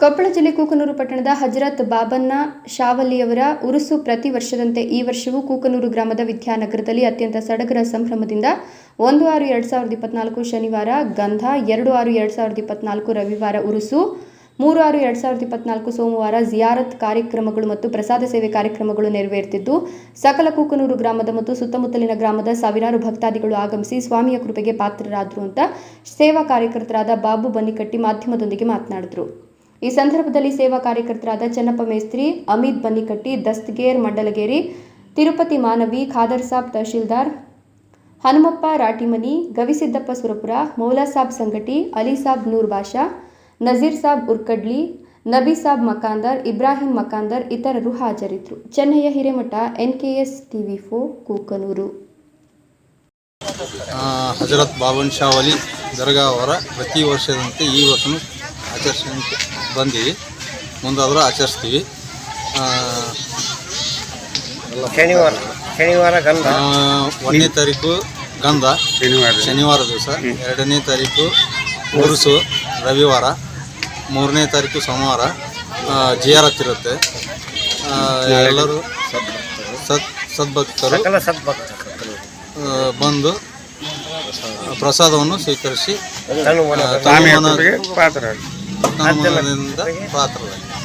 ಕೊಪ್ಪಳ ಜಿಲ್ಲೆ ಕೂಕನೂರು ಪಟ್ಟಣದ ಹಜರತ್ ಬಾಬನ್ನ ಶಾವಲ್ಲಿಯವರ ಉರುಸು ಪ್ರತಿ ವರ್ಷದಂತೆ ಈ ವರ್ಷವೂ ಕೂಕನೂರು ಗ್ರಾಮದ ವಿದ್ಯಾನಗರದಲ್ಲಿ ಅತ್ಯಂತ ಸಡಗರ ಸಂಭ್ರಮದಿಂದ ಒಂದು ಆರು ಎರಡು ಸಾವಿರದ ಇಪ್ಪತ್ನಾಲ್ಕು ಶನಿವಾರ ಗಂಧ, ಎರಡು ಆರು ಎರಡು ಸಾವಿರದ ಇಪ್ಪತ್ನಾಲ್ಕು ರವಿವಾರ ಉರುಸು, ಮೂರು ಆರು ಎರಡು ಸಾವಿರದ ಇಪ್ಪತ್ನಾಲ್ಕು ಸೋಮವಾರ ಜಿಯಾರತ್ ಕಾರ್ಯಕ್ರಮಗಳು ಮತ್ತು ಪ್ರಸಾದ ಸೇವೆ ಕಾರ್ಯಕ್ರಮಗಳು ನೆರವೇರುತ್ತಿದ್ದು ಸಕಲ ಕೂಕನೂರು ಗ್ರಾಮದ ಮತ್ತು ಸುತ್ತಮುತ್ತಲಿನ ಗ್ರಾಮದ ಸಾವಿರಾರು ಭಕ್ತಾದಿಗಳು ಆಗಮಿಸಿ ಸ್ವಾಮಿಯ ಕೃಪೆಗೆ ಪಾತ್ರರಾದರು ಅಂತ ಸೇವಾ ಕಾರ್ಯಕರ್ತರಾದ ಬಾಬು ಬನ್ನಿಕಟ್ಟಿ ಮಾಧ್ಯಮದೊಂದಿಗೆ ಮಾತನಾಡಿದರು. ಈ ಸಂದರ್ಭದಲ್ಲಿ ಸೇವಾ ಕಾರ್ಯಕರ್ತರಾದ ಚೆನ್ನಪ್ಪ ಮೇಸ್ತ್ರಿ, ಅಮಿತ್ ಬನ್ನಿಕಟ್ಟಿ, ದಸ್ತಗೇರ್ ಮಂಡಲಗೇರಿ, ತಿರುಪತಿ ಮಾನವಿ, ಖಾದರ್ ಸಾಬ್ ತಹಶೀಲ್ದಾರ್, ಹನುಮಪ್ಪ ರಾಟಿಮನಿ ಗವಿಸಿದ್ದಪ್ಪ ಸುರಪುರ ಮೌಲಾಸಾಬ್ ಸಂಗಟಿ, ಅಲಿ ಸಾಬ್ ನೂರ್ ಬಾಷಾ, ನಜೀರ್ ಸಾಬ್ ಉರ್ಕಡ್ಲಿ, ನಬಿ ಸಾಬ್ ಮಕಾಂದರ್, ಇಬ್ರಾಹಿಂ ಮಕಾಂದರ್ ಇತರರು ಹಾಜರಿದ್ದರು. ಚೆನ್ನೈಯ ಹಿರೇಮಠ ಎಸ್ ಟಿವಿ ಫೋ ಕೂಕನೂರು. ಹಜರತ್ ಬಾಬನ್ ಶಾ ವಲಿ ದರ್ಗಾ ಅವರ ಪ್ರತಿ ವರ್ಷದಂತೆ ಈ ವರ್ಷನೂ ಆಚರಿಸ್ಕೊಂತ ಬಂದೀವಿ. ಮುಂದಾದರೂ ಆಚರಿಸ್ತೀವಿ. ಆ, ಶನಿವಾರ ಶನಿವಾರ ಗಂಧ. ಒಂದನೇ ತಾರೀಕು ಗಂಧ. ಶನಿವಾರ ಶನಿವಾರ ದಿವಸ. ಎರಡನೇ ತಾರೀಕು ಉರುಸು ರವಿವಾರ. ಮೂರನೇ ತಾರೀಕು ಸೋಮವಾರ. ಜಿಯಾರತ್ ಇರುತ್ತೆ. ಆ, ಎಲ್ಲರೂ ಸತ್ ಸದ್ಭಕ್ತರು ಬಂದು ಪ್ರಸಾದವನ್ನು ಸ್ವೀಕರಿಸಿ ತನು ಆ,